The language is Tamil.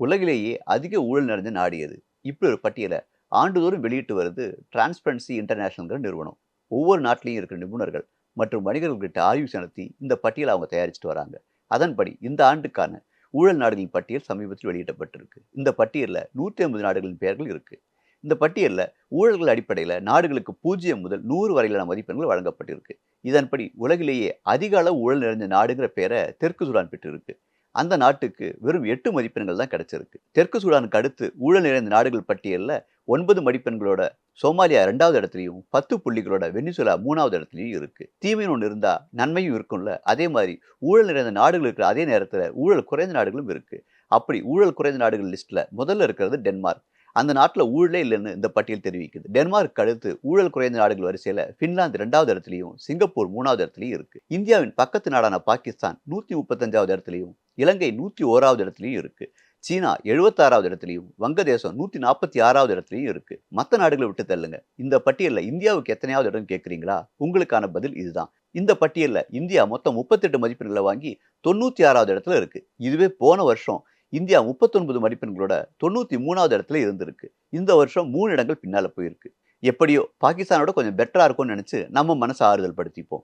உலகிலேயே அதிக ஊழல் நிறைஞ்ச நாடு எது? இப்படி ஒரு பட்டியலை ஆண்டுதோறும் வெளியிட்டு வருது டிரான்ஸ்பரன்சி இன்டர்நேஷனல்ங்கிற நிறுவனம். ஒவ்வொரு நாட்டிலையும் இருக்கிற நிபுணர்கள் மற்றும் வணிகர்கள்கிட்ட ஆய்வு செலுத்தி இந்த பட்டியலை அவங்க தயாரிச்சுட்டு வராங்க. அதன்படி இந்த ஆண்டுக்கான ஊழல் நாடுகளின் பட்டியல் சமீபத்தில் வெளியிடப்பட்டிருக்கு. இந்த பட்டியலில் நூற்றி ஐம்பது நாடுகளின் பெயர்கள் இருக்கு. இந்த பட்டியலில் ஊழல்கள் அடிப்படையில் நாடுகளுக்கு பூஜ்ஜியம் முதல் நூறு வரையிலான மதிப்பெண்கள் வழங்கப்பட்டிருக்கு. இதன்படி உலகிலேயே அதிக அளவு ஊழல் நிறைந்த நாடுங்கிற பெயரை தெற்கு சூடான் பெற்றிருக்கு. அந்த நாட்டுக்கு வெறும் எட்டு மதிப்பெண்கள் தான் கிடைச்சிருக்கு. தெற்கு சூடானுக்கு அடுத்து ஊழல் நிறைந்த நாடுகள் பட்டியலில் ஒன்பது மதிப்பெண்களோட சோமாலியா ரெண்டாவது இடத்துலையும் பத்து புள்ளிகளோட வெனிசுலா மூணாவது இடத்துலையும் இருக்கு. தீமைன்னு ஒன்று இருந்தா நன்மையும் இருக்கும்ல. அதே மாதிரி ஊழல் நிறைந்த நாடுகள் இருக்கிற அதே நேரத்தில் ஊழல் குறைந்த நாடுகளும் இருக்கு. அப்படி ஊழல் குறைந்த நாடுகள் லிஸ்ட்ல முதல்ல இருக்கிறது டென்மார்க். அந்த நாட்டில் ஊழலே இல்லைன்னு இந்த பட்டியல் தெரிவிக்குது. டென்மார்க் அடுத்து ஊழல் குறைந்த நாடுகள் வரிசையில் ஃபின்லாந்து ரெண்டாவது இடத்துலையும் சிங்கப்பூர் மூணாவது இடத்துலையும் இருக்கு. இந்தியாவின் பக்கத்து நாடான பாகிஸ்தான் நூற்றி முப்பத்தஞ்சாவது இடத்துலையும் இலங்கை நூற்றி ஓராவது இடத்துலையும் இருக்கு. சீனா எழுபத்தாறாவது இடத்துலையும் வங்கதேசம் நூற்றி நாற்பத்தி ஆறாவது இடத்துலையும் இருக்கு. மற்ற நாடுகளை விட்டு தள்ளுங்க. இந்த பட்டியலில் இந்தியாவுக்கு எத்தனையாவது இடம் கேட்குறீங்களா உங்களுக்கான பதில் இதுதான். இந்த பட்டியலில் இந்தியா மொத்தம் முப்பத்தெட்டு மதிப்பெண்களை வாங்கி தொண்ணூற்றி ஆறாவது இடத்துல இருக்கு. இதுவே போன வருஷம் இந்தியா முப்பத்தொன்பது மதிப்பெண்களோட தொண்ணூற்றி மூணாவது இடத்துல இருந்திருக்கு. இந்த வருஷம் மூணு இடங்கள் பின்னால் போயிருக்கு. எப்படியோ பாகிஸ்தானோட கொஞ்சம் பெட்டராக இருக்கும்னு நினச்சி நம்ம மனசை ஆறுதல் படுத்திப்போம்